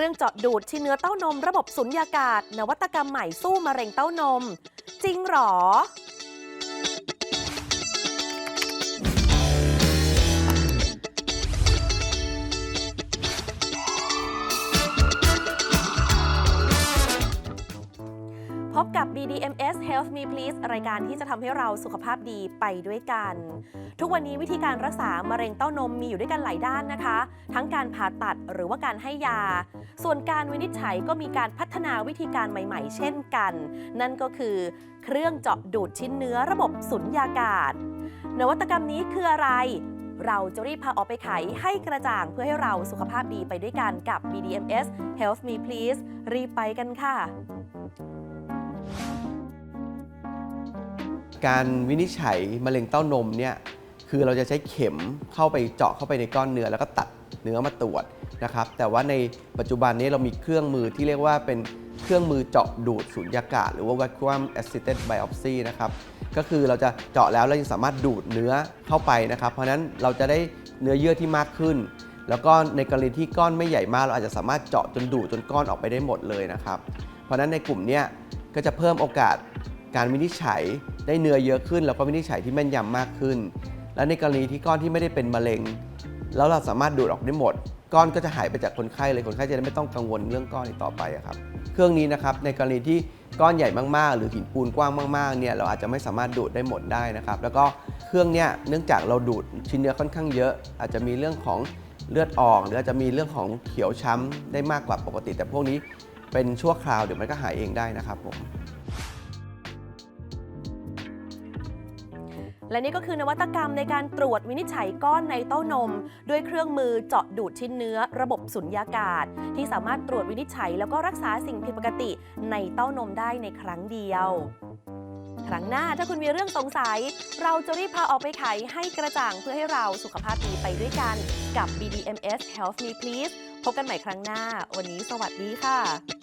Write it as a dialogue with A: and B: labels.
A: รื่องเจาะดูดชิ้นเนื้อเต้านม ระบบสุญญากาศ นวัตกรรมใหม่สู้มะเร็งเต้านม จริงหรอ บกับ BDMS Health Me Please รายการที่จะทำให้เราสุขภาพดีไปด้วยกัน ทุกวันนี้วิธีการรักษามะเร็งเต้านมมีอยู่ด้วยกันหลายด้านนะคะ ทั้งการผ่าตัดหรือว่าการให้ยา ส่วนการวินิจฉัยก็มีการพัฒนาวิธีการใหม่ๆ เช่นกัน นั่นก็คือเครื่องเจาะดูดชิ้นเนื้อระบบสุญญากาศ นวัตกรรมนี้คืออะไรเราจะรีบพาออกไปไขให้กระจ่างเพื่อให้เราสุขภาพดีไปด้วยกันกับ BDMS Health Me Please รีบไปกันค่ะ
B: การวินิจฉัยมะเร็งเต้านมเนี่ยคือเราจะใช้เข็มเข้าไปเจาะเข้าไปในก้อนเนื้อแล้วก็ตัดเนื้อมาตรวจนะครับ แต่ว่าในปัจจุบันนี้เรามีเครื่องมือที่เรียกว่าเป็นเครื่องมือเจาะดูดสุญญากาศ หรือว่า vacuum assisted biopsy นะครับก็คือเราจะเจาะแล้วเรายังสามารถดูดเนื้อเข้าไปนะครับ เพราะนั้นเราจะได้เนื้อเยื่อที่มากขึ้น แล้วก็ในกรณีที่ก้อนไม่ใหญ่มาก เราอาจจะสามารถเจาะจนดูดจนก้อนออกไปได้หมดเลยนะครับ เพราะนั้นในกลุ่มเนี้ย ก็จะเพิ่มโอกาสการวินิจฉัยได้เนื้อเยอะขึ้น แล้วก็วินิจฉัยที่แม่นยำมากขึ้น และในกรณีที่ก้อนที่ไม่ได้เป็นมะเร็ง แล้วเราสามารถดูดออกได้หมด ก้อนก็จะหายไปจากคนไข้เลยคนไข้จะได้ไม่ต้องกังวลเรื่องก้อนอีกต่อไปครับ เครื่องนี้นะครับในกรณีที่ก้อนใหญ่มากๆ หรือหินปูนกว้างมากๆเนี่ยเราอาจจะไม่สามารถดูดได้หมดได้นะครับ แล้วก็เครื่องเนี้ยเนื่องจากเราดูดชิ้นเนื้อค่อนข้างเยอะ อาจจะมีเรื่องของเลือดออก หรืออาจจะมีเรื่องของเขียวช้ำได้มากกว่าปกติ แต่พวกนี้ เป็นชั่วคราวเดี๋ยวมันก็หายเองได้นะครับผม
A: และนี่ก็คือนวัตกรรมในการตรวจวินิจฉัยก้อนในเต้านม ด้วยเครื่องมือเจาะดูดชิ้นเนื้อ ระบบสุญญากาศ ที่สามารถตรวจวินิจฉัย แล้วก็รักษาสิ่งผิดปกติในเต้านมได้ในครั้งเดียว ครั้งหน้าถ้าคุณมีเรื่องสงสัย เราจะรีบพาออกไปไขให้กระจ่างเพื่อให้เราสุขภาพดีไปด้วยกันกับ BDMS Health Me Please พบกันใหม่ครั้งหน้า วันนี้สวัสดีค่ะ